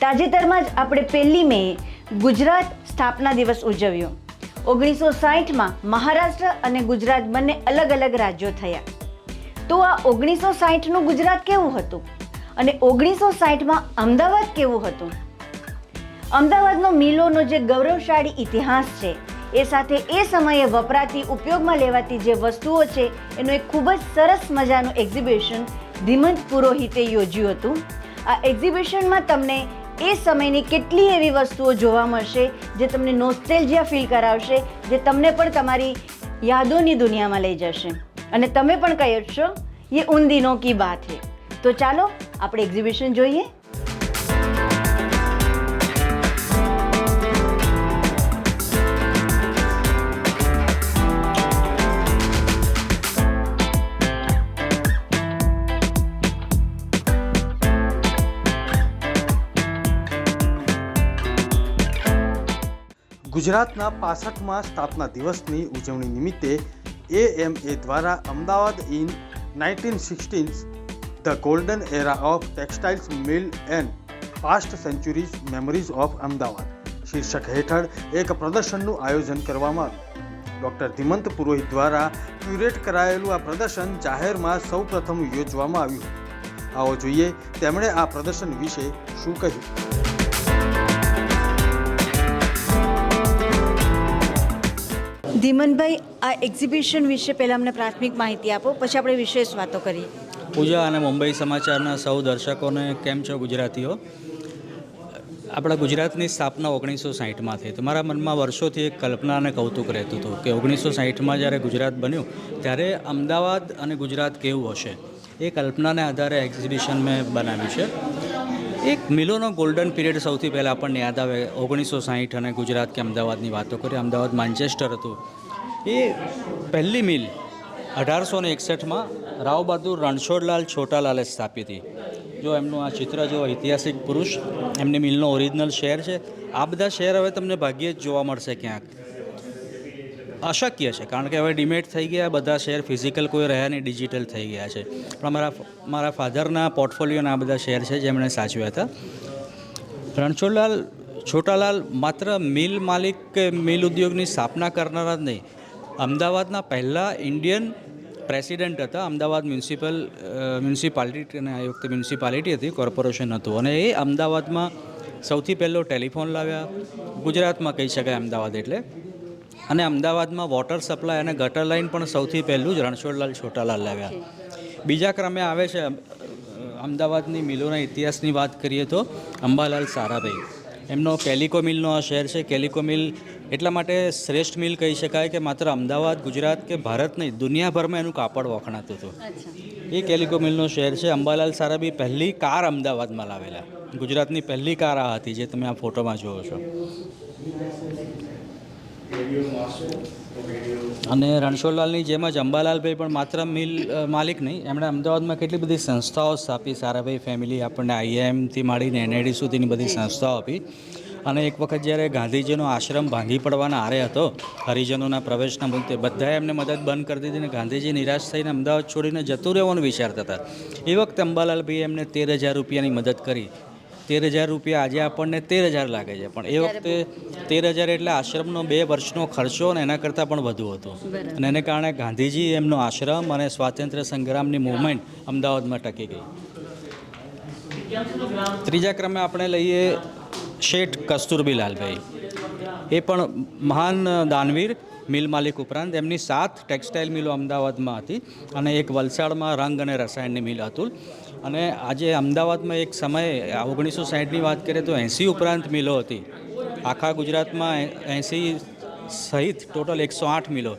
તાજેતરમાં જ આપણે પહેલી મે ગુજરાત સ્થાપના દિવસ ઉજવ્યો. ઓગણીસો સાહીઠમાં મહારાષ્ટ્ર અને ગુજરાત બંને અલગ અલગ રાજ્યો થયા. તો આ ઓગણીસો સાહીઠનું ગુજરાત કેવું હતું? અને ઓગણીસો સાહીઠમાં અમદાવાદ કેવું હતું? અમદાવાદનો મિલોનો જે ગૌરવશાળી ઇતિહાસ છે, એ સાથે એ સમયે વપરાતી ઉપયોગમાં લેવાતી જે વસ્તુઓ છે, એનું એક ખૂબ જ સરસ મજાનું એક્ઝિબિશન ધીમંત પુરોહિતે યોજ્યું હતું. આ એક્ઝિબિશનમાં તમને એ સમયની કેટલી એવી વસ્તુઓ જોવા મળશે જે તમને નોસ્ટેલજિયા ફીલ કરાવશે, જે તમને પણ તમારી યાદોની દુનિયામાં લઈ જશે. અને તમે પણ કહો છો એ ઉન કી બાત હે. તો ચાલો, આપણે એક્ઝિબિશન જોઈએ. ગુજરાતના પાસઠમાં સ્થાપના દિવસની ઉજવણી નિમિત્તે એએમએ દ્વારા Ahmedabad in nineteen sixteens the golden era of textiles mill and past centuries memories of Ahmedabad. શીર્ષક હેઠળ એક પ્રદર્શનનું આયોજન કરવામાં આવ્યું. ડૉક્ટર ધીમંત પુરોહિત દ્વારા ક્યુરેટ કરાયેલું આ પ્રદર્શન જાહેરમાં સૌપ્રથમ યોજવામાં આવ્યું. આવો જોઈએ તેમણે આ પ્રદર્શન વિશે શું કહ્યું. ધીમનભાઈ આ એક્ઝિબિશન વિશે પહેલાં અમને પ્રાથમિક માહિતી આપો, પછી આપણે વિશેષ વાતો કરીએ. પૂજા અને મુંબઈ સમાચારના સૌ દર્શકોને કેમ છો ગુજરાતીઓ? આપણા ગુજરાતની સ્થાપના ઓગણીસો સાહીઠમાં થઈ. તો મારા મનમાં વર્ષોથી એક કલ્પના અને કૌતુક રહેતું હતું કે ઓગણીસો સાહીઠમાં જ્યારે ગુજરાત બન્યું, ત્યારે અમદાવાદ અને ગુજરાત કેવું હશે? એ કલ્પનાને આધારે એક્ઝિબિશન મેં બનાવ્યું છે. એક મિલોનો ગોલ્ડન પીરિયડ સૌથી પહેલાં આપણને યાદ આવે, ઓગણીસો સાહીઠ અને ગુજરાત કે અમદાવાદની વાતો કરીએ. અમદાવાદ માન્ચેસ્ટર હતું. એ પહેલી મિલ અઢારસો ને એકસઠમાં રાવ બહાદુર રણછોડલાલ છોટાલાલે સ્થાપી હતી. જો એમનું આ ચિત્ર, જો ઐતિહાસિક પુરુષ, એમની મિલનો ઓરિજિનલ શહેર છે. આ બધા શહેર હવે તમને ભાગ્યે જ જોવા મળશે ક્યાંક. અશક્ય છે, કારણ કે હવે ડિમેટ થઈ ગયા, બધા શેર ફિઝિકલ કોઈ રહ્યા નહીં ડિજિટલ થઈ ગયા છે. પણ મારા મારા ફાધરના પોર્ટફોલિયોના આ બધા શેર છે, જેમણે સાચવ્યા હતા. રણછોડલાલ, છોટાલાલ માત્ર મિલ માલિક કે મિલ ઉદ્યોગની સ્થાપના કરનારા જ નહીં. અમદાવાદના પહેલાં ઇન્ડિયન પ્રેસિડેન્ટ હતા. અમદાવાદ મ્યુનિસિપલ મ્યુનિસિપાલિટી અને આ વખતે મ્યુનિસિપાલિટી હતી કોર્પોરેશન હતું. અને એ અમદાવાદમાં સૌથી પહેલો ટેલિફોન લાવ્યા. ગુજરાતમાં કહી શકાય અમદાવાદ એટલે. અને અમદાવાદમાં વોટર સપ્લાય અને ગટર લાઇન પણ સૌથી પહેલું જ રણછોડલાલ છોટાલાલ લાવ્યા. બીજા ક્રમે આવે છે અમદાવાદની મિલોના ઇતિહાસની વાત કરીએ તો અંબાલાલ સારાભાઈ. એમનો કેલિકો મિલનો આ શહેર છે. કેલિકો મિલ એટલા માટે શ્રેષ્ઠ મિલ કહી શકાય કે માત્ર અમદાવાદ ગુજરાત કે ભારત નહીં દુનિયાભરમાં એનું કાપડ વખણાતું હતું. એ કેલિકો મિલનો શહેર છે. અંબાલાલ સારાભાઈ પહેલી કાર અમદાવાદમાં લાવેલા. ગુજરાતની પહેલી કાર આ હતી જે તમે આ ફોટોમાં જુઓ છો. અને રણછોડલાલની જેમ જ અંબાલાલભાઈ પણ માત્ર મિલ માલિક નહીં, એમણે અમદાવાદમાં કેટલી બધી સંસ્થાઓ સ્થાપી. સારાભાઈ ફેમિલી આપણને આઈઆઈએમથી માંડીને એનઆઈડી સુધીની બધી સંસ્થાઓ આપી. અને એક વખત જ્યારે ગાંધીજીનો આશ્રમ ભાંગી પડવાના આરે હતો, હરિજનોના પ્રવેશના મુદ્દે બધાએ એમને મદદ બંધ કરી દીધી અને ગાંધીજી નિરાશ થઈને અમદાવાદ છોડીને જતું રહેવાનું વિચારતા હતા. એ વખતે અંબાલાલભાઈએ એમને તેર હજાર રૂપિયાની મદદ કરી. તેર હજાર રૂપિયા આજે આપણને તેર હજાર લાગે છે. પણ એ વખતે તેર હજાર એટલે આશ્રમનો બે વર્ષનો ખર્ચો અને એના કરતાં પણ વધુ હતો. અને એને કારણે ગાંધીજી એમનો આશ્રમ અને સ્વાતંત્ર્ય સંગ્રામની મૂવમેન્ટ અમદાવાદમાં ટકી ગઈ. ત્રીજા ક્રમે આપણે લઈએ શેઠ કસ્તુરબી લાલભાઈ એ પણ મહાન દાનવીર મિલ માલિક ઉપરાંત એમની સાત ટેક્સટાઇલ મિલો અમદાવાદમાં હતી અને એક વલસાડમાં રંગ અને રસાયણની મિલ અતુલ. અને આજે અમદાવાદમાં એક સમયે ઓગણીસો સાઠની વાત કરીએ તો એંસી ઉપરાંત મિલો હતી. આખા ગુજરાતમાં એંસી સહિત ટોટલ એકસો આઠ મિલો.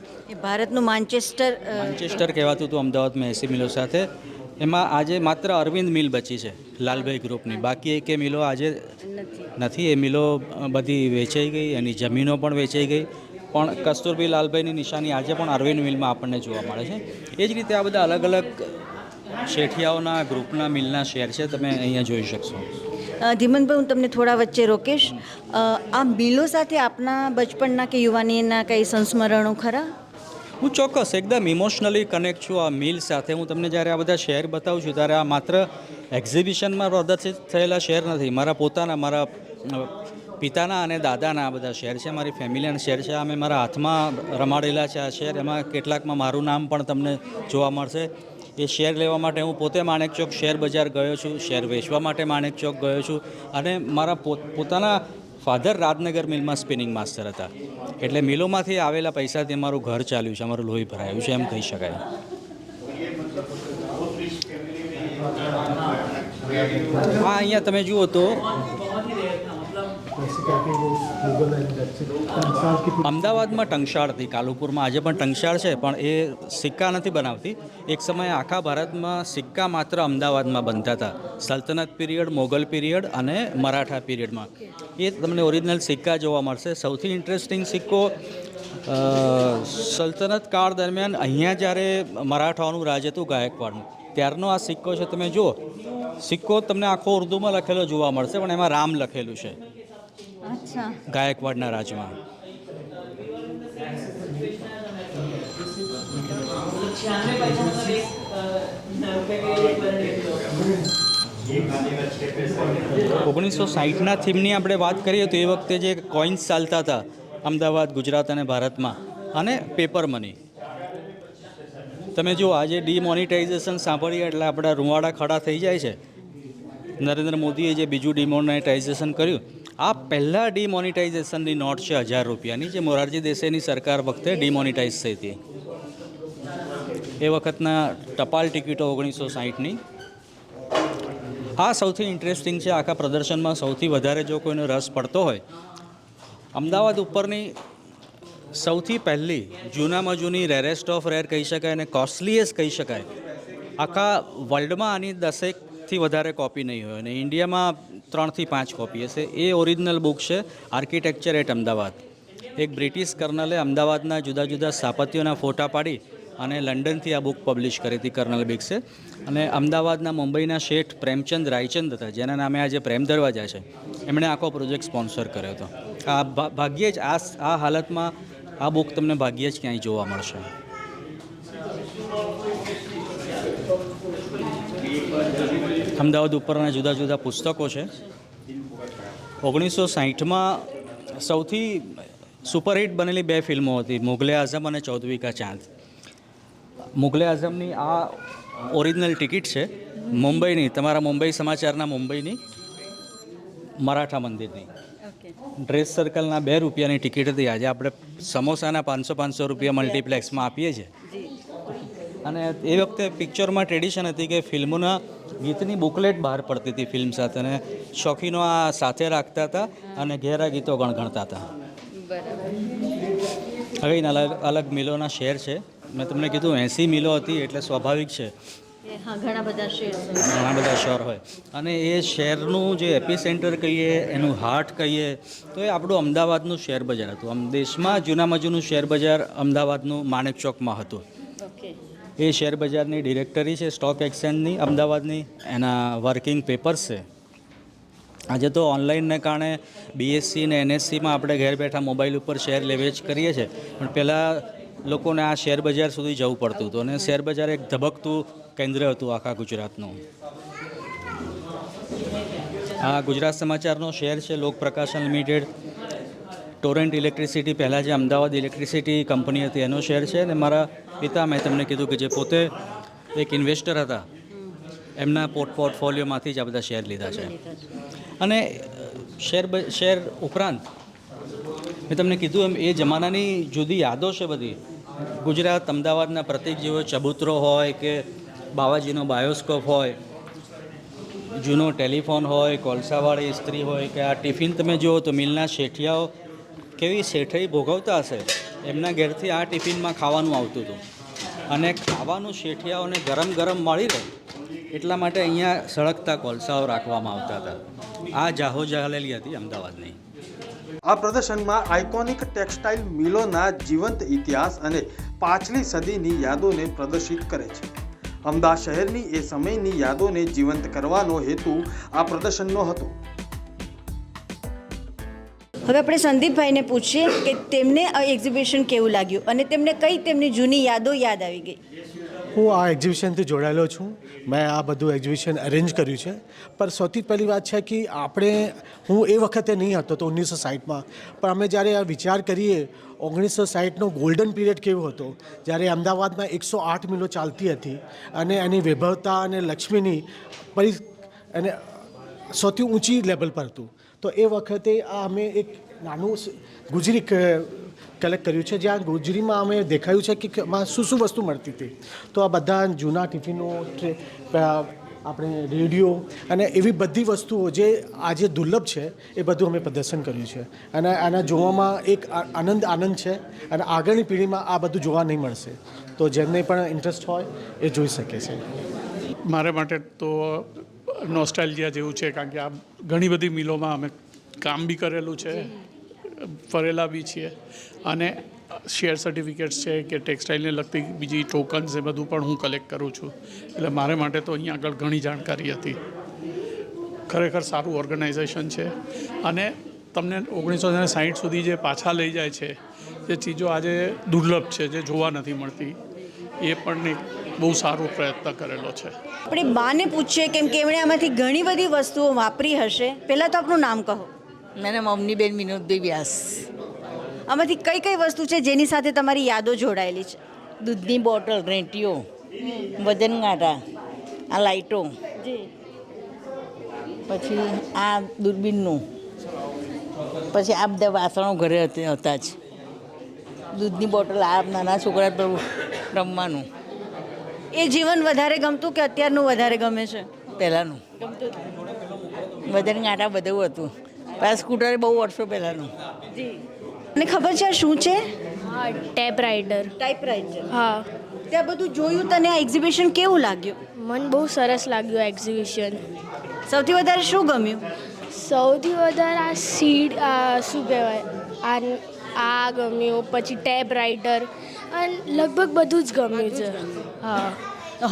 ભારતનું માન્ચેસ્ટર માન્ચેસ્ટર કહેવાતું હતું અમદાવાદમાં એંસી મિલો સાથે. એમાં આજે માત્ર અરવિંદ મિલ બચી છે લાલભાઈ ગ્રુપની. બાકી એકે મિલો આજે નથી. એ મિલો બધી વેચાઈ ગઈ એની જમીનો પણ વેચાઈ ગઈ. પણ કસ્તુરબી લાલભાઈની નિશાની આજે પણ અરવિંદ મિલમાં આપણને જોવા મળે છે. એ જ રીતે આ બધા અલગ અલગ શેઠિયાઓના ગ્રુપના મિલના શેર છે તમે અહીંયા જોઈ શકશો. ધીમનભાઈ હું તમને થોડા વચ્ચે રોકીશ. આ મિલો સાથે આપના બચપણના કે યુવાનીના કંઈ સંસ્મરણો ખરા? હું ચોક્કસ એકદમ ઇમોશનલી કનેક્ટ છું આ મિલ સાથે. હું તમને જ્યારે આ બધા શહેર બતાવું છું ત્યારે આ માત્ર એક્ઝિબિશનમાં પ્રદર્શિત થયેલા શહેર નથી. મારા પોતાના મારા પિતાના અને દાદાના આ બધા શહેર છે. મારી ફેમિલીના શહેર છે. અમે મારા હાથમાં રમાડેલા છે આ શહેર એમાં કેટલાકમાં મારું નામ પણ તમને જોવા મળશે. એ શેર લેવા માટે હું પોતે માણેક ચોક શેર બજાર ગયો છું, શેર વેચવા માટે માણેક ચોક ગયો છું અને મારા પોતાના ફાધર રાજનગર મિલમાં સ્પિનિંગ માસ્ટર હતા. એટલે મિલોમાંથી આવેલા પૈસાથી અમારું ઘર ચાલ્યું છે, અમારું લોહી ભરાયું છે, એમ કહી શકાય. હા, અહીંયા તમે જુઓ તો અમદાવાદમાં ટંકશાળ હતી, કાલુપુરમાં. આજે પણ ટંકશાળ છે, પણ એ સિક્કા નથી બનાવતી. એક સમયે આખા ભારતમાં સિક્કા માત્ર અમદાવાદમાં બનતા હતા. સલ્તનત પીરિયડ, મોગલ પીરિયડ અને મરાઠા પીરિયડમાં. એ તમને ઓરિજિનલ સિક્કા જોવા મળશે. સૌથી ઇન્ટરેસ્ટિંગ સિક્કો સલ્તનત કાળ દરમિયાન અહીંયા જ્યારે મરાઠાઓનું રાજ હતું ગાયકવાડનું, ત્યારનો આ સિક્કો છે, તમે જુઓ. સિક્કો તમને આખો ઉર્દુમાં લખેલો જોવા મળશે, પણ એમાં રામ લખેલું છે. ગાયકવાડના રાજમાં. ઓગણીસો સાહીઠના થીમની આપણે વાત કરીએ તો એ વખતે જે કોઇન્સ ચાલતા હતા, અમદાવાદ, ગુજરાત અને ભારતમાં, અને પેપર મની તમે જુઓ આજે ડિમોનિટાઇઝેશન સાંભળીએ એટલે આપણા રૂંવાડા ખડા થઈ જાય છે. નરેન્દ્ર મોદીએ જે બીજું ડિમોનિટાઇઝેશન કર્યું આ પહેલાં ડિમોનિટાઇઝેશનની નોટ છે હજાર રૂપિયાની, જે મોરારજી દેસાઈની સરકાર વખતે ડિમોનિટાઇઝ થઈ હતી. એ વખતના ટપાલ ટિકિટો ઓગણીસો સાહીઠની. આ સૌથી ઇન્ટરેસ્ટિંગ છે, આખા પ્રદર્શનમાં સૌથી વધારે જો કોઈને રસ પડતો હોય. અમદાવાદ ઉપરની સૌથી પહેલી, જૂનામાં જૂની રેરેસ્ટ ઓફ રેર કહી શકાય અને કોસ્ટલીએસ્ટ કહી શકાય. આખા વર્લ્ડમાં આની દસેકથી વધારે કોપી નહીં હોય. અને ઇન્ડિયામાં ત્રણથી પાંચ કોપી હશે. એ ઓરિજિનલ બુક છે આર્કિટેક્ચર એટ અમદાવાદ એક બ્રિટિશ કર્નલે અમદાવાદના જુદા જુદા સ્થાપત્યોના ફોટા પાડી અને લંડનથી આ બુક પબ્લિશ કરી હતી કર્નલ બિક્સે. અને અમદાવાદના મુંબઈના શેઠ પ્રેમચંદ રાયચંદ હતા, જેના નામે આજે પ્રેમ દરવાજા છે. એમણે આખો પ્રોજેક્ટ સ્પોન્સર કર્યો હતો. આ ભાગ્યે જ આ આ હાલતમાં આ બુક તમને ભાગ્યે જ ક્યાંય જોવા મળશે. અમદાવાદ ઉપરના જુદા જુદા પુસ્તકો છે. ઓગણીસો સાહીઠમાં સૌથી સુપરહિટ બનેલી બે ફિલ્મો હતી મુગલે આઝમ અને ચૌદવી કા ચાંદ. મુગલે આઝમની આ ઓરિજિનલ ટિકિટ છે મુંબઈની તમારા મુંબઈ સમાચારના મુંબઈની મરાઠા મંદિરની. ડ્રેસ સર્કલના બે રૂપિયાની ટિકિટ હતી. આજે આપણે સમોસાના પાંચસો પાંચસો રૂપિયા મલ્ટીપ્લેક્સમાં આપીએ છીએ. અને એ વખતે પિક્ચરમાં ટ્રેડિશન હતી કે ફિલ્મોના ગીતની બુકલેટ બહાર પડતી હતી ફિલ્મ સાથે અને શોખીનો આ સાથે રાખતા હતા અને ઘેરા ગીતો ગણગણતા હતા. હવે એના અલગ અલગ મિલોના શેર છે. મેં તમને કીધું એંસી મિલો હતી એટલે સ્વાભાવિક છે. ઘણા બધા શેર ઘણા બધા શહેર હોય. અને એ શહેરનું જે એપી સેન્ટર કહીએ એનું હાર્ટ કહીએ તો એ આપણું અમદાવાદનું શેર બજાર હતું. આમ દેશમાં જૂનામાં જૂનું શેર બજાર અમદાવાદનું માણેક ચોકમાં હતું. એ શેર બજારની ડિરેક્ટરી છે, સ્ટોક એક્સચેન્જની, અમદાવાદની, એના વર્કિંગ પેપર્સ છે. આજે તો ઓનલાઈનને કારણે બીએસસી ને એનએસસીમાં આપણે ઘેર બેઠા મોબાઈલ ઉપર શેર લેવેચ કરીએ છીએ, પણ પહેલાં લોકોને આ શેર બજાર સુધી જવું પડતું હતું અને શેર બજાર એક ધબકતું કેન્દ્ર હતું આખા ગુજરાતનું. આ ગુજરાત સમાચારનો શેર છે, લોક પ્રકાશન લિમિટેડ. ટોરેન્ટ ઇલેક્ટ્રિસિટી પહેલાં જે અમદાવાદ ઇલેક્ટ્રિસિટી કંપની હતી એનો શેર છે અને મારા પિતા, મેં તમને કીધું કે જે પોતે એક ઇન્વેસ્ટર હતા, એમના પોર્ટ પોર્ટફોલિયોમાંથી જ આ બધા શેર લીધા છે. અને શેર શેર ઉપરાંત, મેં તમને કીધું એમ, એ જમાનાની જુદી યાદો છે બધી. ગુજરાત અમદાવાદના પ્રતિક જેવો ચબૂતરો હોય કે બાવાજીનો બાયોસ્કોપ હોય, જૂનો ટેલિફોન હોય, કોલસાવાળી ઇસ્ત્રી હોય કે આ ટિફિન તમે જુઓ તો મિલના શેઠિયાઓ કેવી શેઠાઈ ભોગવતા હશે. એમના ઘેરથી આ ટિફિનમાં ખાવાનું આવતું હતું. અને ખાવાનું શેઠિયાઓને ગરમ ગરમ મળી રહે એટલા માટે અહીંયા સળગતા કોલસાઓ રાખવામાં આવતા હતા. આ જાહો જહાલેલી હતી અમદાવાદની. આ પ્રદર્શનમાં આઇકોનિક ટેક્સટાઇલ મિલોના જીવંત ઇતિહાસ અને પાછલી સદીની યાદોને પ્રદર્શિત કરે છે. અમદાવાદ શહેરની એ સમયની યાદોને જીવંત કરવાનો હેતુ આ પ્રદર્શનનો હતો. હવે આપણે સંદીપભાઈને પૂછીએ કે તેમને આ એક્ઝિબિશન કેવું લાગ્યું? અને તેમને કઈ તેમની જૂની યાદો યાદ આવી ગઈ? હું આ એક્ઝિબિશનથી જોડાયેલો છું. મેં આ બધું એક્ઝિબિશન અરેન્જ કર્યું છે. પણ સૌથી પહેલી વાત છે કે આપણે, હું એ વખતે નહીં હતો, તો ઓગણીસો સાઠમાં પણ અમે જ્યારે આ વિચાર કરીએ, ઓગણીસો સાઠનો ગોલ્ડન પીરિયડ કેવો હતો? જ્યારે અમદાવાદમાં એકસો આઠ મિલો ચાલતી હતી અને એની વૈભવતા અને લક્ષ્મીની પરી, અને સૌથી ઊંચી લેવલ પર હતું. તો એ વખતે આ અમે એક નાનું ગુજરી કલેક્ટ કર્યું છે. જ્યાં ગુજરીમાં અમે દેખાયું છે કે માં શું શું વસ્તુ મળતી હતી. તો આ બધા જૂના ટિફિનો આપણે રેડિયો અને એવી બધી વસ્તુઓ જે આજે દુર્લભ છે, એ બધું અમે પ્રદર્શન કર્યું છે. અને આના જોવામાં એક આનંદ આનંદ છે અને આગળની પેઢીમાં આ બધું જોવા નહીં મળશે. તો જેમને પણ ઇન્ટરેસ્ટ હોય, એ જોઈ શકે છે. મારા માટે તો નોસ્ટાઇલ્જિયા જેવું છે, કારણ કે આ ઘણી બધી મિલોમાં અમે કામ બી કરેલું છે, ફરેલા બી છીએ. અને શેર સર્ટિફિકેટ્સ છે કે ટેક્સટાઇલને લગતી બીજી ટોકન્સ એ બધું પણ હું કલેક્ટ કરું છું. એટલે મારે માટે તો અહીંયા આગળ ઘણી જાણકારી હતી. ખરેખર સારું ઓર્ગેનાઇઝેશન છે. અને તમને ઓગણીસો ને સાહીઠ સુધી જે પાછા લઈ જાય છે, જે ચીજો આજે દુર્લભ છે, જે જોવા નથી મળતી, એ પણ એક બહુ સારો પ્રયત્ન કરેલો છે. આપણે બાને પૂછીએ કેમ કે એમણે આમાંથી ઘણી બધી વસ્તુઓ વાપરી હશે. પહેલાં તો આપનું નામ કહો. મેરા મમ્મી બેન વિનોદભાઈ વ્યાસ. આમાંથી કઈ કઈ વસ્તુ છે જેની સાથે તમારી યાદો જોડાયેલી છે? દૂધની બોટલ રેંટીઓ વજન ગાંઠા આ લાઇટો પછી આ દૂરબીનનું. પછી આ બધા વાસણો ઘરે હતા જ. દૂધની બોટલ આ નાના છોકરા પર રમવાનું. એ જીવન વધારે ગમતું કે અત્યારનું વધારે ગમે છે? પહેલાંનું. વધારે કાંટા બધું હતું. પાછા સ્કૂટર બહુ વર્ષો પહેલાંનું. અને ખબર છે આ શું છે? હા ટેપ રાઇડર. Type rider. હા. ત્યાં બધું જોયું તને આ એક્ઝિબિશન કેવું લાગ્યું? મન બહુ સરસ લાગ્યું એક્ઝિબિશન સૌથી વધારે શું ગમ્યું? સૌથી વધારે આ સીડ આ શું કહેવાય? આ આ ગમ્યું પછી ટેપ રાઇડર અને લગભગ બધું જ ગમે છે. હા.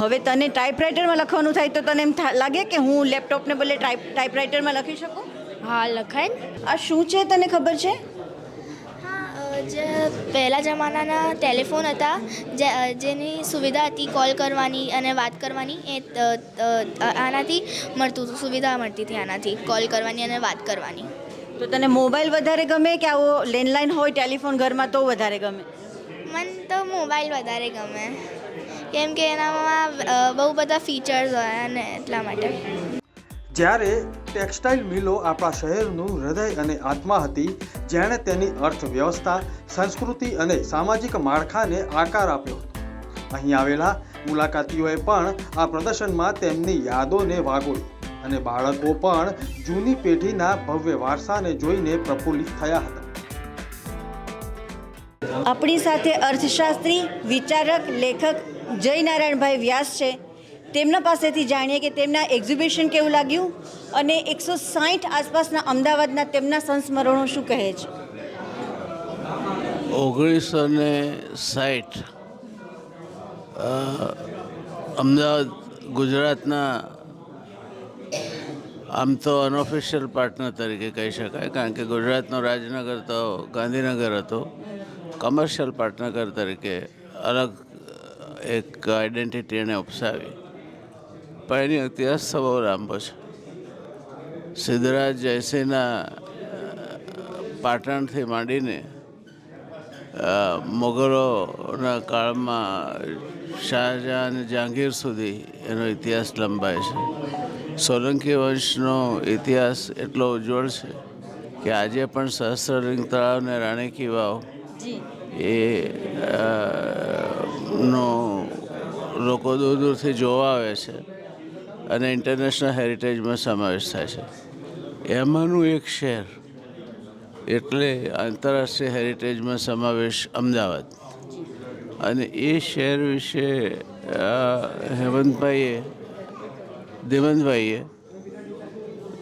હવે તને ટાઈપરાઇટરમાં લખવાનું થાય તો તને એમ લાગે કે હું લેપટોપને બદલે ટાઈપ ટાઈપરાઇટરમાં લખી શકું? હા લખાય ને. આ શું છે તને ખબર છે? જે પહેલા જમાનાના ટેલિફોન હતા જે જેની સુવિધા હતી કોલ કરવાની અને વાત કરવાની એ આનાથી મળતું હતું સુવિધા મળતી હતી આનાથી કોલ કરવાની અને વાત કરવાની. તો તને મોબાઈલ વધારે ગમે કે આવો લેન્ડલાઇન હોય ટેલિફોન ઘરમાં તો વધારે ગમે? મને તો મોબાઈલ વધારે ગમે. કેમ કે એનામાં બહુ બધા ફીચર્સ હોય અને એટલા માટે. જ્યારે ટેક્સટાઇલ મિલો આપણા શહેરનું હૃદય અને આત્મા હતી, જેણે તેની અર્થવ્યવસ્થા, સંસ્કૃતિ અને સામાજિક માળખાને આકાર આપ્યો હતો. અહીં આવેલા મુલાકાતીઓએ પણ આ પ્રદર્શનમાં તેમની યાદોને વાગોળી અને બાળકો પણ જૂની પેઢીના ભવ્ય વારસાને જોઈને પ્રફુલ્લિત થયા હતા. આપણી સાથે અર્થશાસ્ત્રી, વિચારક, લેખક જય નારાયણભાઈ વ્યાસ છે. તેમના પાસેથી જાણીએ કે તેમના એક્ઝિબિશન કેવું લાગ્યું અને એકસો સાઠ આસપાસના અમદાવાદના તેમના સંસ્મરણો શું કહે છે? ઓગણીસો ને સાઠ અમદાવાદ ગુજરાતના, આમ તો અનઓફિશિયલ પાર્ટનર તરીકે કહી શકાય, કારણ કે ગુજરાતનો રાજનગર તો ગાંધીનગર હતો. કમર્શિયલ પાર્ટનર તરીકે અલગ એક આઈડેન્ટિટી એણે ઉપસાવી. પણ એની તો બહુ લાંબો છે. સિદ્ધરાજ જયસિંહના પાટણથી માંડીને મોગલોના કાળમાં શાહજહાં અને જહાંગીર સુધી એનો ઇતિહાસ લંબાય છે. સોલંકી વંશનો ઇતિહાસ એટલો ઉજ્જવળ છે કે આજે પણ સહસ્ત્રલિંગ તળાવ અને રાણી કી વાવ એ નો લોકો દૂર દૂરથી જોવા આવે છે અને ઇન્ટરનેશનલ હેરિટેજમાં સમાવેશ થાય છે. એમાંનું એક શહેર એટલે આંતરરાષ્ટ્રીય હેરિટેજમાં સમાવેશ અમદાવાદ. અને એ શહેર વિશે હેમંતભાઈએ, દેવંતભાઈએ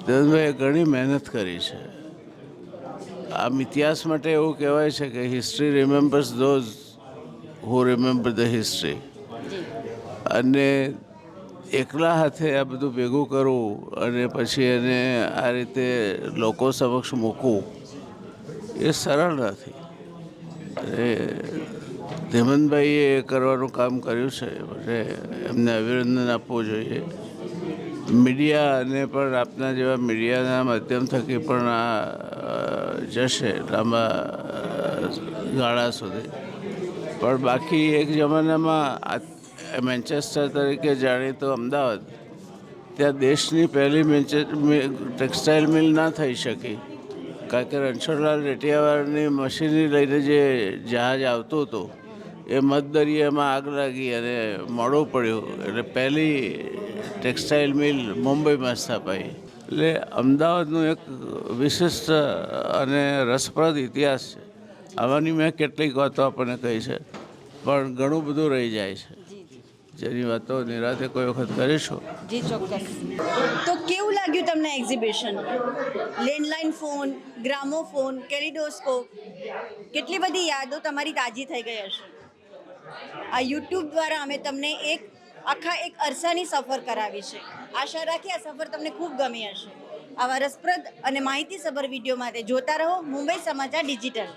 દેવંતભાઈએ ઘણી મહેનત કરી છે. આમ ઇતિહાસ માટે એવું કહેવાય છે કે history remembers those who remember the history અને એકલા હાથે આ બધું ભેગું કરવું અને પછી એને આ રીતે લોકો સમક્ષ મૂકવું એ સરળ નથી. અને ધીમનભાઈએ એ કરવાનું કામ કર્યું છે એટલે એમને અભિનંદન આપવું જોઈએ. મીડિયાને પણ આપના જેવા મીડિયાના માધ્યમ થકી પણ આ જશે લાંબા ગાળા સુધી. પણ બાકી એક જમાનામાં મેન્ચેસ્ટર તરીકે જાણીતો અમદાવાદ. ત્યાં દેશની પહેલી મેન્ચે ટેક્સટાઇલ મિલ ના થઈ શકી. કારણ કે રણછોડલાલ રેટિયાવાળની મશીનરી લઈને જે જહાજ આવતું હતું, એ મધદરિયામાં આગ લાગી અને મોડું પડ્યું. એટલે પહેલી ટેક્સટાઇલ મિલ મુંબઈમાં સ્થાપાઈ. એટલે અમદાવાદનું એક વિશિષ્ટ અને રસપ્રદ ઇતિહાસ છે. આવાની મેં કેટલીક વાતો આપણને કહી છે, પણ ઘણું બધું રહી જાય છે. જેની વાતો નિરાતે કોઈ વખત કરીશું. જી, ચોક્કસ. તો કેવું લાગ્યું તમને exhibition landline phone gramophone kaleidoscope કેટલી બધી યાદો તમારી તાજી થઈ ગઈ હશે? આ યુટ્યુબ દ્વારા અમે તમને એક આખા એક અરસાની સફર કરાવી છે. આશા રાખી આ સફર તમને ખૂબ ગમી હશે. આવા રસપ્રદ અને માહિતીસભર વીડિયો માટે જોતા રહો મુંબઈ સમાચાર ડિજિટલ.